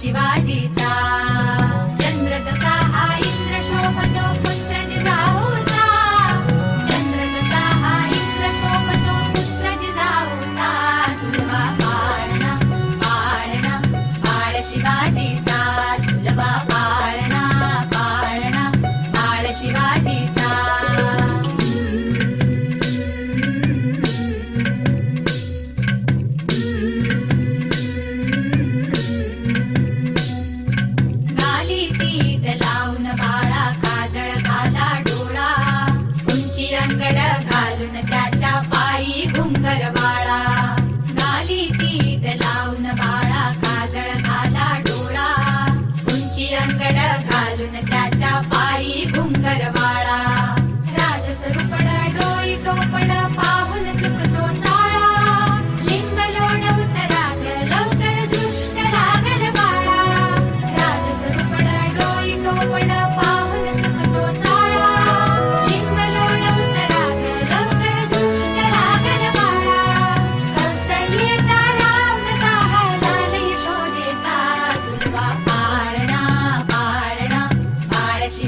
शिवाजीचा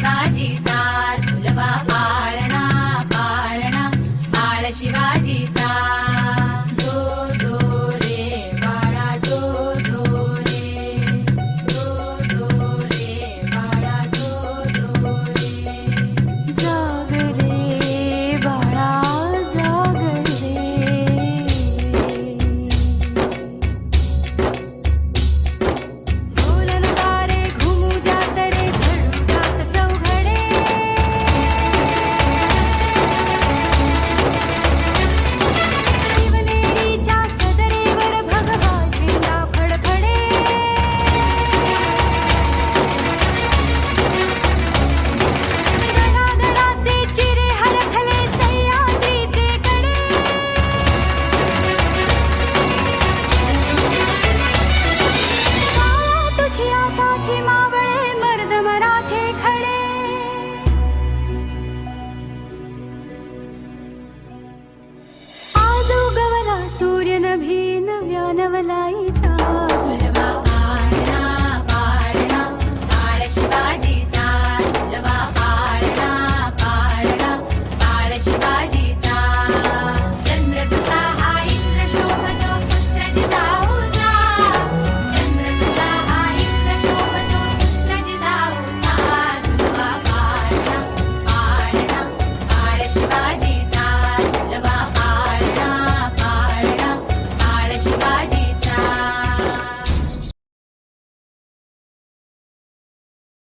शिवाजीचा सुलभा पाळणा सूर्यनभेन व्यानवलायि